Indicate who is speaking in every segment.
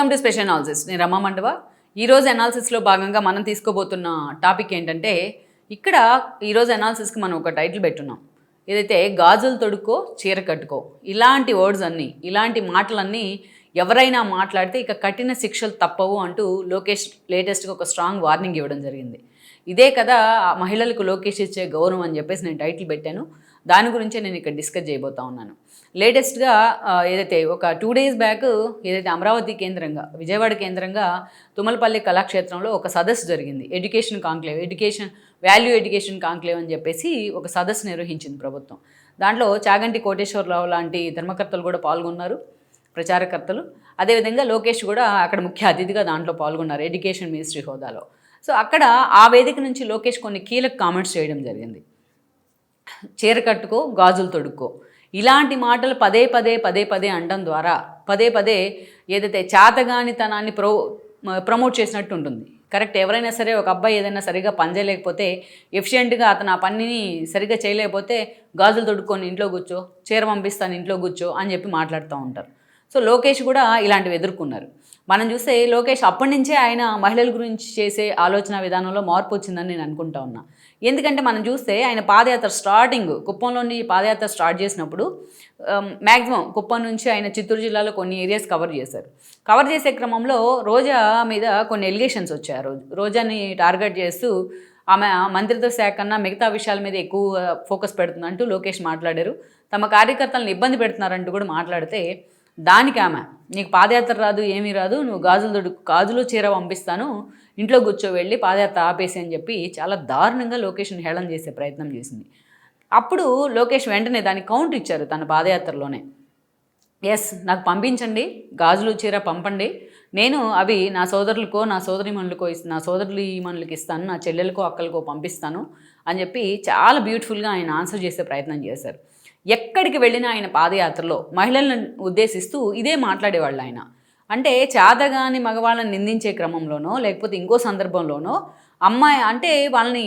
Speaker 1: Welcome to special analysis. నేను రమా మండవ. ఈరోజు అనాలిసిస్లో భాగంగా మనం తీసుకోబోతున్న టాపిక్ ఏంటంటే ఇక్కడ ఈరోజు అనాలిసిస్కి మనం ఒక టైటిల్ పెట్టున్నాం. ఏదైతే గాజులు తొడుక్కో చీర కట్టుకో ఇలాంటి వర్డ్స్ అన్నీ ఇలాంటి మాటలన్నీ ఎవరైనా మాట్లాడితే ఇక కఠిన శిక్షలు తప్పవు అంటూ లోకేష్ లేటెస్ట్గా ఒక స్ట్రాంగ్ వార్నింగ్ ఇవ్వడం జరిగింది. ఇదే కదా ఆ మహిళలకు లోకేష్ ఇచ్చే గౌరవం అని చెప్పేసి నేను టైటిల్ పెట్టాను. దాని గురించే నేను ఇక్కడ డిస్కస్ చేయబోతా ఉన్నాను. లేటెస్ట్గా ఏదైతే ఒక టూ డేస్ బ్యాక్ ఏదైతే అమరావతి కేంద్రంగా విజయవాడ కేంద్రంగా తుమ్మలపల్లి కళాక్షేత్రంలో ఒక సదస్సు జరిగింది. Education conclave education value education conclave అని చెప్పేసి ఒక సదస్సు నిర్వహించింది ప్రభుత్వం. దాంట్లో చాగంటి కోటేశ్వరరావు లాంటి ధర్మకర్తలు కూడా పాల్గొన్నారు ప్రచారకర్తలు. అదేవిధంగా లోకేష్ కూడా అక్కడ ముఖ్య అతిథిగా దాంట్లో పాల్గొన్నారు ఎడ్యుకేషన్ మినిస్ట్రీ హోదాలో. సో అక్కడ ఆ వేదిక నుంచి లోకేష్ కొన్ని కీలక కామెంట్స్ చేయడం జరిగింది. చీర కట్టుకో గాజులు తొడుక్కో. ఇలాంటి మాటలు పదే పదే పదే పదే అనడం ద్వారా పదే పదే ఏదైతే చేతగానితనాన్ని ప్రో ప్రమోట్ చేసినట్టు ఉంటుంది. కరెక్ట్. ఎవరైనా సరే ఒక అబ్బాయి ఏదైనా సరిగా పని చేయలేకపోతే ఎఫిషియెంట్గా అతను ఆ పనిని సరిగ్గా చేయలేకపోతే గాజులు తొడుక్కొని ఇంట్లో కూర్చో చీర పంపిస్తాను ఇంట్లో కూర్చో అని చెప్పి మాట్లాడుతూ ఉంటారు. సో లోకేష్ కూడా ఇలాంటివి ఎదుర్కొన్నారు. మనం చూస్తే లోకేష్ అప్పటి నుంచే ఆయన మహిళల గురించి చేసే ఆలోచన విధానంలో మార్పు వచ్చిందని నేను అనుకుంటా ఉన్నా. ఎందుకంటే మనం చూస్తే ఆయన పాదయాత్ర స్టార్టింగ్ కుప్పంలోని పాదయాత్ర స్టార్ట్ చేసినప్పుడు మ్యాక్సిమం కుప్పం నుంచి ఆయన చిత్తూరు జిల్లాలో కొన్ని ఏరియాస్ కవర్ చేశారు. కవర్ చేసే క్రమంలో రోజా మీద కొన్ని ఎలిగేషన్స్ వచ్చాయి ఆ రోజు. రోజాని టార్గెట్ చేస్తూ ఆమె మంత్రిత్వ శాఖ కన్నా మిగతా విషయాల మీద ఎక్కువ ఫోకస్ పెడుతుందంటూ లోకేష్ మాట్లాడారు. తమ కార్యకర్తలను ఇబ్బంది పెడుతున్నారంటూ కూడా మాట్లాడితే దానికి ఆమె. నీకు పాదయాత్ర రాదు ఏమీ రాదు నువ్వు గాజులు దొడు గాజులు చీర పంపిస్తాను ఇంట్లో కూర్చో వెళ్ళి పాదయాత్ర ఆపేసి అని చెప్పి చాలా దారుణంగా లోకేష్ని హేళన చేసే ప్రయత్నం చేసింది. అప్పుడు లోకేష్ వెంటనే దాని కౌంటర్ ఇచ్చారు తన పాదయాత్రలోనే. ఎస్ నాకు పంపించండి గాజులు చీర పంపండి. నేను అవి నా సోదరులకో నా సోదరిమణులకో ఇస్ నా సోదరులు మనులకి ఇస్తాను నా చెల్లెలకో అక్కలకో పంపిస్తాను అని చెప్పి చాలా బ్యూటిఫుల్గా ఆయన ఆన్సర్ చేసే ప్రయత్నం చేశారు. ఎక్కడికి వెళ్ళినా ఆయన పాదయాత్రలో మహిళలను ఉద్దేశిస్తూ ఇదే మాట్లాడేవాళ్ళు ఆయన అంటే చాదగాని మగవాళ్ళని నిందించే క్రమంలోనో లేకపోతే ఇంకో సందర్భంలోనో అమ్మాయి అంటే వాళ్ళని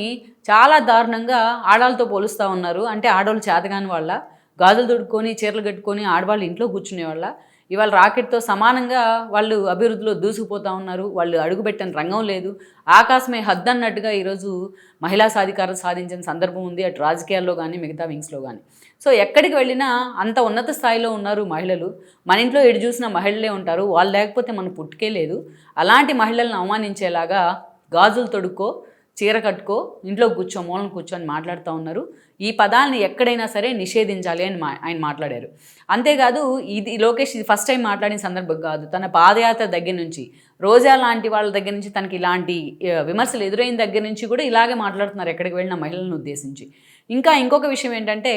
Speaker 1: చాలా దారుణంగా ఆడాలతో పోలుస్తూ ఉన్నారు. అంటే ఆడవాళ్ళు చేతగాని వాళ్ళ గాజులు తొడుక్కొని చీరలు కట్టుకొని ఆడవాళ్ళు ఇంట్లో కూర్చునే వాళ్ళ ఇవాళ రాకెట్తో సమానంగా వాళ్ళు అభివృద్ధిలో దూసుకుపోతూ ఉన్నారు. వాళ్ళు అడుగుపెట్టని రంగం లేదు. ఆకాశమే హద్దు అన్నట్టుగా ఈరోజు మహిళా సాధికారత సాధించిన సందర్భం ఉంది. అటు రాజకీయాల్లో కానీ మిగతా వింగ్స్లో కానీ సో ఎక్కడికి వెళ్ళినా అంత ఉన్నత స్థాయిలో ఉన్నారు మహిళలు. మన ఇంట్లో ఎటు చూసిన మహిళలే ఉంటారు. వాళ్ళు లేకపోతే మనం పుట్టుకే లేదు. అలాంటి మహిళలను అవమానించేలాగా గాజులు తొడుక్కో చీర కట్టుకో ఇంట్లో కూర్చో మూలను కూర్చొని మాట్లాడుతూ ఉన్నారు. ఈ పదాలని ఎక్కడైనా సరే నిషేధించాలి అని మా ఆయన మాట్లాడారు. అంతేకాదు ఇది లోకేష్ ఇది ఫస్ట్ టైం మాట్లాడిన సందర్భం కాదు. తన పాదయాత్ర దగ్గర నుంచి రోజా లాంటి వాళ్ళ దగ్గర నుంచి తనకి ఇలాంటి విమర్శలు ఎదురైన దగ్గర నుంచి కూడా ఇలాగే మాట్లాడుతున్నారు ఎక్కడికి వెళ్ళిన మహిళలను ఉద్దేశించి. ఇంకా ఇంకొక విషయం ఏంటంటే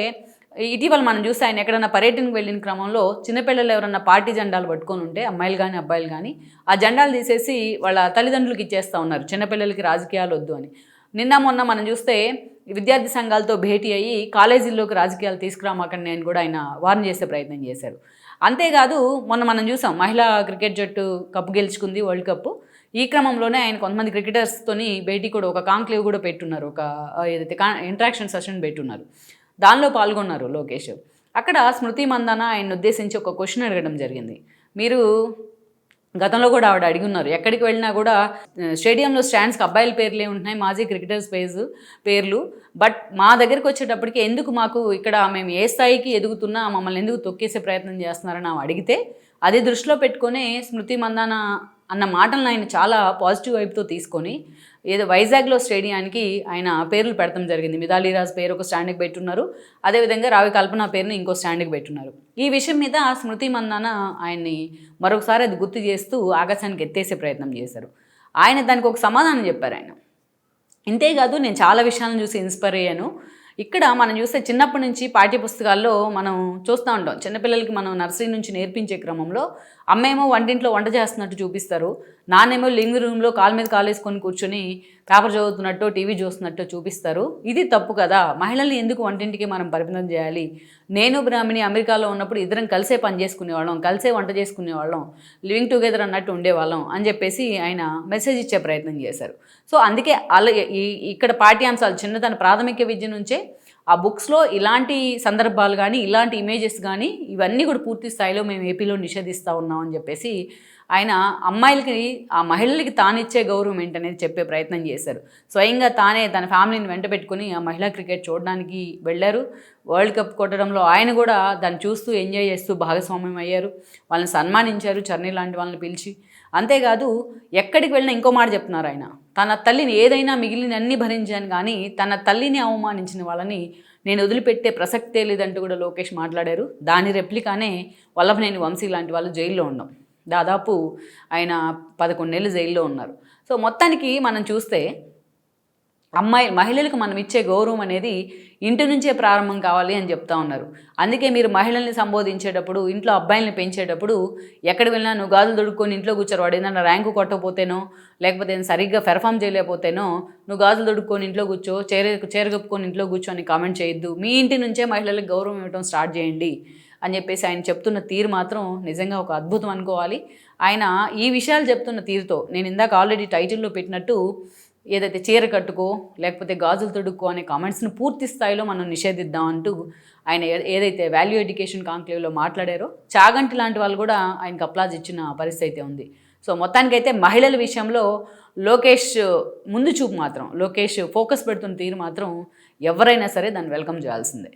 Speaker 1: ఇటీవల మనం చూస్తే ఆయన ఎక్కడన్నా పర్యటనకు వెళ్ళిన క్రమంలో చిన్నపిల్లలు ఎవరన్నా పార్టీ జెండాలు పట్టుకొని ఉంటే అమ్మాయిలు కానీ అబ్బాయిలు కానీ ఆ జెండాలు తీసేసి వాళ్ళ తల్లిదండ్రులకి ఇచ్చేస్తూ ఉన్నారు. చిన్నపిల్లలకి రాజకీయాలు వద్దు అని. నిన్న మొన్న మనం చూస్తే విద్యార్థి సంఘాలతో భేటీ అయ్యి కాలేజీల్లోకి రాజకీయాలు తీసుకురామాకండి అని కూడా ఆయన వార్న్ చేసే ప్రయత్నం చేశారు. అంతేకాదు మొన్న మనం చూసాం మహిళా క్రికెట్ జట్టు కప్పు గెలుచుకుంది వరల్డ్ కప్ ఈ క్రమంలోనే ఆయన కొంతమంది క్రికెటర్స్తోని భేటీ కూడా ఒక కాంక్లేవ్ కూడా పెట్టున్నారు. ఒక ఏదైతే కా ఇంట్రాక్షన్ సెషన్ పెట్టున్నారు. దానిలో పాల్గొన్నారు లోకేష్. అక్కడ స్మృతి మందాన ఆయన ఉద్దేశించి ఒక క్వశ్చన్ అడగడం జరిగింది. మీరు గతంలో కూడా ఆవిడ అడిగి ఉన్నారు. ఎక్కడికి వెళ్ళినా కూడా స్టేడియంలో స్టాండ్స్కి అబ్బాయిల పేర్లే ఉంటున్నాయి మాజీ క్రికెటర్స్ పేజ్ పేర్లు. బట్ మా దగ్గరికి వచ్చేటప్పటికి ఎందుకు మాకు ఇక్కడ మేము ఏ స్థాయికి ఎదుగుతున్నా మమ్మల్ని ఎందుకు తొక్కేసే ప్రయత్నం చేస్తున్నారని ఆమె అడిగితే అది దృష్టిలో పెట్టుకొని స్మృతి మందాన అన్న మాటలను ఆయన చాలా పాజిటివ్ వైపుతో తీసుకొని ఏదో వైజాగ్లో స్టేడియానికి ఆయన పేర్లు పెడతాం జరిగింది. మిథాలీరాజ్ పేరు ఒక స్టాండ్కి పెట్టున్నారు. అదేవిధంగా రావి కల్పన పేరుని ఇంకో స్టాండ్కి పెట్టున్నారు. ఈ విషయం మీద స్మృతి మందాన ఆయన్ని మరొకసారి అది గుర్తు చేస్తూ ఆకాశానికి ఎత్తేసే ప్రయత్నం చేశారు. ఆయన దానికి ఒక సమాధానం చెప్పారు ఆయన. ఇంతేకాదు నేను చాలా విషయాలను చూసి ఇన్స్పైర్ అయ్యాను. ఇక్కడ మనం చూస్తే చిన్నప్పటి నుంచి పాఠ్య పుస్తకాల్లో మనం చూస్తూ ఉంటాం. చిన్నపిల్లలకి మనం నర్సరీ నుంచి నేర్పించే క్రమంలో అమ్మేమో వంటింట్లో వంట చేస్తున్నట్టు చూపిస్తారు. నానేమో లివింగ్ రూమ్లో కాలు మీద కాలు వేసుకొని కూర్చొని పేపర్ చదువుతున్నట్టు టీవీ చూస్తున్నట్టు చూపిస్తారు. ఇది తప్పు కదా. మహిళల్ని ఎందుకు వంటింటికి మనం పరిమితం చేయాలి? నేను బ్రాహ్మణి అమెరికాలో ఉన్నప్పుడు ఇద్దరం కలిసే పని చేసుకునేవాళ్ళం కలిసే వంట చేసుకునేవాళ్ళం లివింగ్ టుగెదర్ అన్నట్టు ఉండేవాళ్ళం అని చెప్పేసి ఆయన మెసేజ్ ఇచ్చే ప్రయత్నం చేశారు. సో అందుకే అలా ఈ- ఇక్కడ పాఠ్యాంశాలు చిన్నతన ప్రాథమిక విద్య నుంచే ఆ బుక్స్లో ఇలాంటి సందర్భాలు కానీ ఇలాంటి ఇమేజెస్ కానీ ఇవన్నీ కూడా పూర్తి స్థాయిలో మేము ఏపీలో నిషేధిస్తూ ఉన్నాం అని చెప్పేసి ఆయన అమ్మాయిలకి ఆ మహిళలకి తానిచ్చే గౌరవం ఏంటనేది చెప్పే ప్రయత్నం చేశారు. స్వయంగా తానే తన ఫ్యామిలీని వెంట పెట్టుకుని ఆ మహిళా క్రికెట్ చూడడానికి వెళ్ళారు. వరల్డ్ కప్ కొట్టడంలో ఆయన కూడా దాన్ని చూస్తూ ఎంజాయ్ చేస్తూ భాగస్వామ్యం అయ్యారు. వాళ్ళని సన్మానించారు చర్ని లాంటి వాళ్ళని పిలిచి. అంతేకాదు ఎక్కడికి వెళ్ళినా ఇంకో మాట చెప్తున్నారు ఆయన. తన తల్లిని ఏదైనా మిగిలిన అన్ని భరించాను కానీ తన తల్లిని అవమానించిన వాళ్ళని నేను వదిలిపెట్టే ప్రసక్తే లేదంటూ కూడా లోకేష్ మాట్లాడారు. దాని రెప్లికానే వల్లభనేని వంశీ లాంటి వాళ్ళు జైల్లో ఉన్నాం దాదాపు ఆయన పదకొండేళ్ళు జైల్లో ఉన్నారు. సో మొత్తానికి మనం చూస్తే అమ్మాయి మహిళలకు మనం ఇచ్చే గౌరవం అనేది ఇంటి నుంచే ప్రారంభం కావాలి అని చెప్తా ఉన్నారు. అందుకే మీరు మహిళల్ని సంబోధించేటప్పుడు ఇంట్లో అబ్బాయిల్ని పెంచేటప్పుడు ఎక్కడ వెళ్ళినా నువ్వు గాజులు దొడుక్కొని ఇంట్లో కూర్చోరు. వాడు ఏదైనా ర్యాంకు కొట్టకపోతేనో లేకపోతే నేను సరిగ్గా పెర్ఫామ్ చేయలేకపోతేనో నువ్వు గాజులు దొడుక్కొని ఇంట్లో కూర్చో చేర చేరగొప్పుకొని ఇంట్లో కూర్చో అని కామెంట్ చేయొద్దు. మీ ఇంటి నుంచే మహిళలకు గౌరవం ఇవ్వడం స్టార్ట్ చేయండి. అని చెప్పేసి ఆయన చెప్తున్న తీరు మాత్రం నిజంగా ఒక అద్భుతం అనుకోవాలి. ఆయన ఈ విషయాలు చెప్తున్న తీరుతో నేను ఇందాక ఆల్రెడీ టైటిల్లో పెట్టినట్టు ఏదైతే చీర కట్టుకో లేకపోతే గాజులు తొడుక్కో అనే కామెంట్స్ని పూర్తి స్థాయిలో మనం నిషేధిద్దాం అంటూ ఆయన ఏదైతే వాల్యూ ఎడ్యుకేషన్ కాంక్లేవ్లో మాట్లాడారో చాగంటి లాంటి వాళ్ళు కూడా ఆయనకు అప్లాజ్ ఇచ్చిన పరిస్థితి అయితే ఉంది. సో మొత్తానికైతే మహిళల విషయంలో లోకేష్ ముందు చూపు మాత్రం లోకేష్ ఫోకస్ పెడుతున్న తీరు మాత్రం ఎవరైనా సరే దాన్ని వెల్కమ్ చేయాల్సిందే.